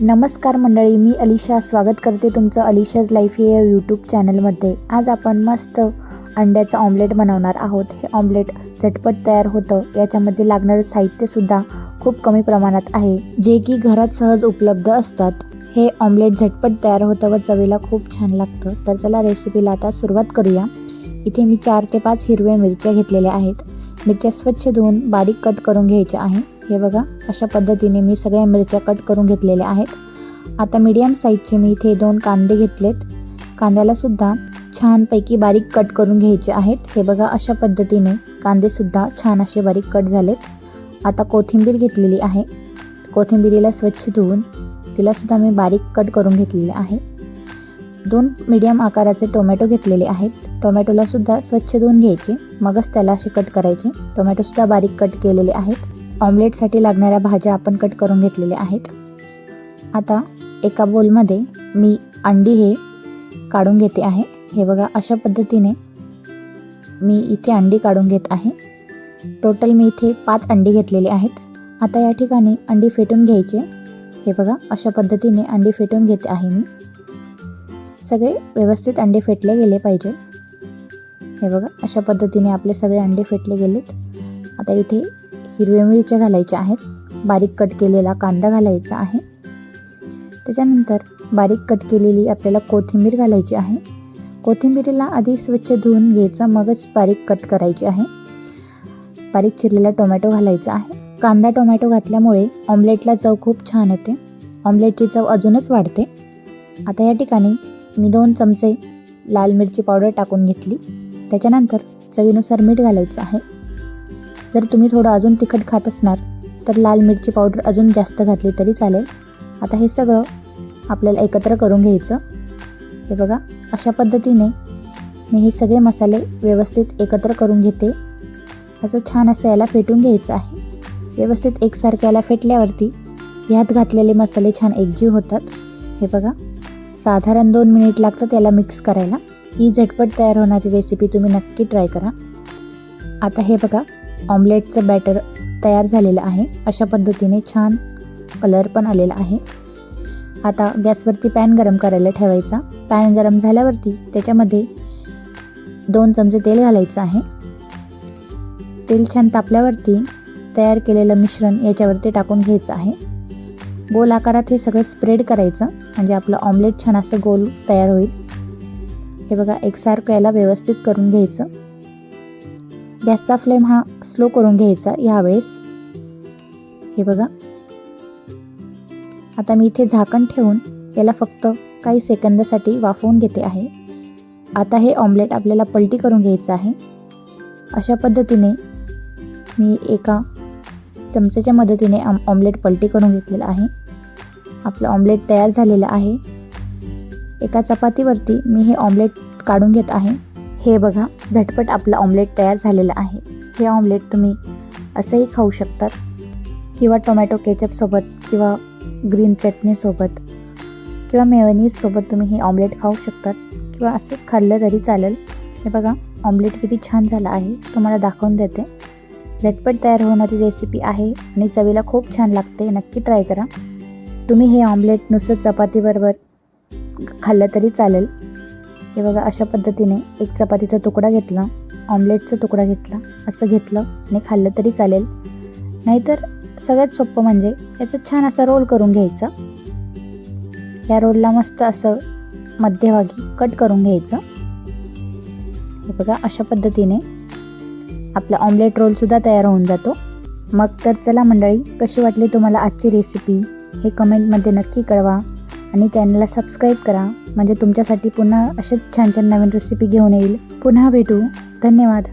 नमस्कार मंडळी मी अलिशा. स्वागत करते तुमचं अलिशाज लाईफ या यूट्यूब चॅनलमध्ये आज आपण मस्त अंड्याचं ऑमलेट बनवणार आहोत. हे ऑमलेट झटपट तयार होतं. याच्यामध्ये लागणारं साहित्यसुद्धा खूप कमी प्रमाणात आहे. जे की घरात सहज उपलब्ध असतात. हे ऑमलेट झटपट तयार होतं व चवीला खूप छान लागतं. तर चला रेसिपीला आता सुरुवात करूया. इथे मी चार ते पाच हिरव्या मिरच्या घेतलेल्या आहेत. मिरच्या स्वच्छ धुवून बारीक कट करून घ्यायच्या आहे. हे बघा अशा पद्धतीने मी सगळ्या मिरच्या कट करून घेतलेल्या आहेत. आता मीडियम साईजचे मी इथे दोन कांदे घेतलेत. कांद्याला सुद्धा छानपैकी बारीक कट करून घ्यायचे आहेत. हे बघा अशा पद्धतीने कांदेसुद्धा छान असे बारीक कट झालेत. आता कोथिंबीर घेतलेली आहे. कोथिंबीरीला स्वच्छ धुवून तिलासुद्धा मी बारीक कट करून घेतलेले आहे. दोन मीडियम आकाराचे टोमॅटो घेतलेले आहेत. टोमॅटोलासुद्धा स्वच्छ धुवून घ्यायचे. मगच त्याला असे कट करायचे. टोमॅटोसुद्धा बारीक कट केलेले आहेत. ऑमलेटसाठी लागणाऱ्या भाज्या आपण कट करून घेतलेल्या आहेत. आता एका बोलमध्ये मी अंडी हे काढून घेते आहे. हे बघा अशा पद्धतीने मी इथे अंडी काढून घेत आहे. टोटल मी इथे पाच अंडी घेतलेली आहेत. आता या ठिकाणी अंडी फेटून घ्यायचे. हे बघा अशा पद्धतीने अंडी फेटून घेते आहे मी. सगळे व्यवस्थित अंडे फेटले गेले पाहिजे. हे बघा अशा पद्धतीने आपले सगळे अंडे फेटले गेलेत. आता इथे हिरव्या मिरच्या घालायच्या आहेत. बारीक कट केलेला कांदा घालायचा आहे. त्याच्यानंतर बारीक कट केलेली आपल्याला कोथिंबीर घालायची आहे. कोथिंबीरीला आधी स्वच्छ धुवून घ्यायचं मगच बारीक कट करायची आहे. बारीक चिरलेला टोमॅटो घालायचा आहे. कांदा टोमॅटो घातल्यामुळे ऑमलेटला चव खूप छान येते. ऑमलेटची चव अजूनच वाढते. आता या ठिकाणी मी दोन चमचे लाल मिरची पावडर टाकून घेतली. त्याच्यानंतर चवीनुसार मीठ घालायचं आहे. जर तुम्ही थोडं अजून तिखट खात असणार तर लाल मिरची पावडर अजून जास्त घातली तरी चालेल. आता हे सगळं आपल्याला एकत्र करून घ्यायचं. हे बघा अशा पद्धतीने मी हे सगळे मसाले व्यवस्थित एकत्र करून घेते. असं छान असं याला फेटून घ्यायचं आहे. व्यवस्थित एकसारखं याला फेटल्यावरती ह्यात घातलेले मसाले छान एकजीव होतात. हे बघा साधारण दोन मिनिट लागतात याला मिक्स करायला. ही झटपट तयार होणारी रेसिपी तुम्ही नक्की ट्राय करा. आता हे बघा ऑमलेटचं बॅटर तयार झालेलं आहे. अशा पद्धतीने छान कलर पण आलेला आहे. आता गॅसवरती पॅन गरम करायला ठेवायचा. पॅन गरम झाल्यावरती त्याच्यामध्ये दोन चमचे तेल घालायचं आहे. तेल छान तापल्यावरती तयार केलेलं मिश्रण याच्यावरती टाकून घ्यायचं आहे. गोल आकारात हे सगळं स्प्रेड करायचं. म्हणजे आपलं ऑमलेट छान असं गोल तयार होईल. हे बघा एकसारखं याला व्यवस्थित करून घ्यायचं. गॅसचा फ्लेम हा स्लो करून घ्यायचा यावेळेस. हे बघा. आता मी इथे झाकण ठेवून याला फक्त काही सेकंदासाठी वाफवून घेते आहे. आता हे ऑमलेट आपल्याला पलटी करून घ्यायचं आहे. अशा पद्धतीने मी एका चमच्याच्या मदतीने आम ऑमलेट पलटी करून घेतलेलं आहे. आपलं ऑमलेट तयार झालेलं आहे. एका चपातीवरती मी हे ऑमलेट काढून घेत आहे. हे बघा झटपट आपलं ऑमलेट तयार झालेलं आहे. हे ऑमलेट तुम्ही असंही खाऊ शकतात. किंवा टोमॅटो केचपसोबत किंवा ग्रीन चटणीसोबत किंवा मेवनीजसोबत तुम्ही हे ऑमलेट खाऊ शकतात. किंवा असंच खाल्लं तरी चालेल. हे बघा ऑमलेट किती छान झालं आहे. तुम्हाला दाखवून देते. झटपट तयार होणारी रेसिपी आहे आणि चवीला खूप छान लागते. नक्की ट्राय करा. तुम्ही हे ऑमलेट नुसतं चपातीबरोबर खाल्लं तरी चालेल. हे बघा अशा पद्धतीने एक चपातीचा तुकडा घेतला ऑमलेटचा तुकडा घेतला असं घेतलं आणि खाल्लं तरी चालेल. नाहीतर सगळ्यात सोपं म्हणजे याचा छान असा रोल करून घ्यायचा. या रोलला मस्त असं मध्यभागी कट करून घ्यायचं. हे बघा अशा पद्धतीने आपला ऑमलेट रोलसुद्धा तयार होऊन जातो. मग तर चला मंडळी कशी वाटली तुम्हाला आजची रेसिपी हे कमेंटमध्ये नक्की कळवा. आणि चॅनलला सबस्क्राईब करा. म्हणजे तुमच्यासाठी पुन्हा असेच छान छान नवीन रेसिपी घेऊन येईल. पुन्हा भेटू. धन्यवाद.